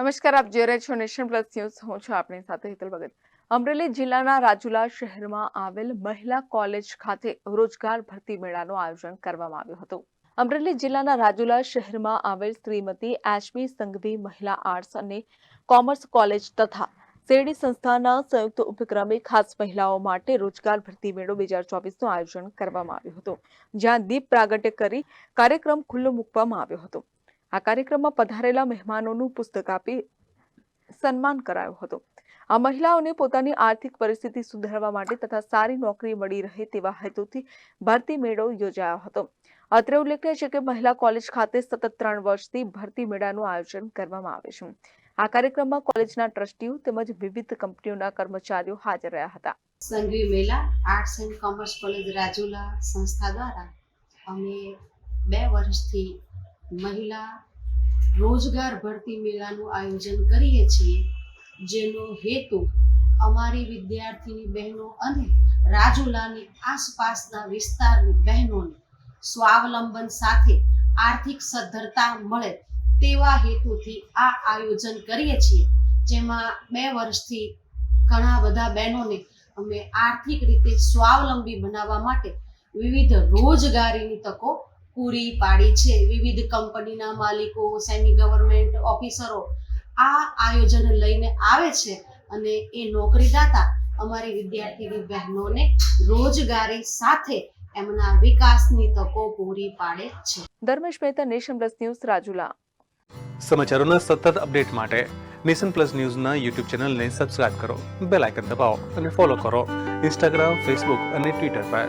નમસ્કાર, આપ જોઈ રહ્યા છો નેશન પ્લસ ન્યૂઝ. હું છું આપની સાથે હિતલ ભગત. અમરેલી જિલ્લાના રાજુલા શહેરમાં આવેલ મહિલા કોલેજ ખાતે રોજગાર ભરતી મેળાનું આયોજન કરવામાં આવ્યું હતું. અમરેલી જિલ્લાના રાજુલા શહેરમાં આવેલ શ્રીમતી એચબી સંઘવી મહિલા આર્ટ્સ અને કોમર્સ કોલેજ તથા શેરડી સંસ્થાના સંયુક્ત ઉપક્રમે ખાસ મહિલાઓ માટે રોજગાર ભરતી મેળો બે હજાર ચોવીસનું આયોજન કરવામાં આવ્યું હતું. જ્યાં દીપ પ્રાગટ્ય કરી કાર્યક્રમ ખુલ્લો મૂકવામાં આવ્યો હતો. આ કાર્યક્રમમાં પધારેલા મહેમાનોનું પુસ્તક આપી સન્માન કરાયું હતું. આ મહિલાઓને પોતાની આર્થિક પરિસ્થિતિ સુધારવા માટે તથા સારી નોકરી મળી રહે તેવા હેતુથી ભરતી મેળો યોજાયો હતો. અત્રે ઉલ્લેખનીય છે કે મહિલા કોલેજ ખાતે સતત ત્રણ વર્ષથી ભરતી મેળાનું આયોજન કરવામાં આવે છે. આ કાર્યક્રમમાં કોલેજના ટ્રસ્ટીઓ તેમજ વિવિધ કંપનીઓના કર્મચારીઓ હાજર રહ્યા હતા. Sanghvi Mela, arts and commerce college Rajula સંસ્થા દ્વારા અમે બે વર્ષથી મહિલા રોજગાર ભરતી મેળાનું આયોજન કરીએ છીએ, જેનો હેતુ અમારી વિદ્યાર્થીની બહેનો અને રાજુલાની આસપાસના વિસ્તારની બહેનોને સ્વાવલંબન સાથે આર્થિક સદ્ધરતા મળે તેવા હેતુથી આ આયોજન કરીએ છીએ. જેમાં બે વર્ષથી ઘણા બધા બહેનોને અમે આર્થિક રીતે સ્વાવલંબી બનાવવા માટે વિવિધ રોજગારીની તકો પૂરી પાડી છે વિવિધ કંપનીના માલિકો સેમી ગવર્મેન્ટ ઓફિસરો. આ આયોજન લઈને આવે છે અને એ નોકરીદાતા અમારી વિદ્યાર્થીની બહેનોને રોજગારી સાથે એમના વિકાસની તકો પૂરી પાડે છે. Dharmesh Mehta nation plus news Rajula. સમાચારોના સતત અપડેટ માટે નેશન પ્લસ ન્યૂઝના યુટ્યુબ ચેનલને સબસ્ક્રાઇબ કરો બેલ આઇકન દબાવો અને ફોલો કરો. ઇન્સ્ટાગ્રામ ફેસબુક અને ટ્વિટર પર.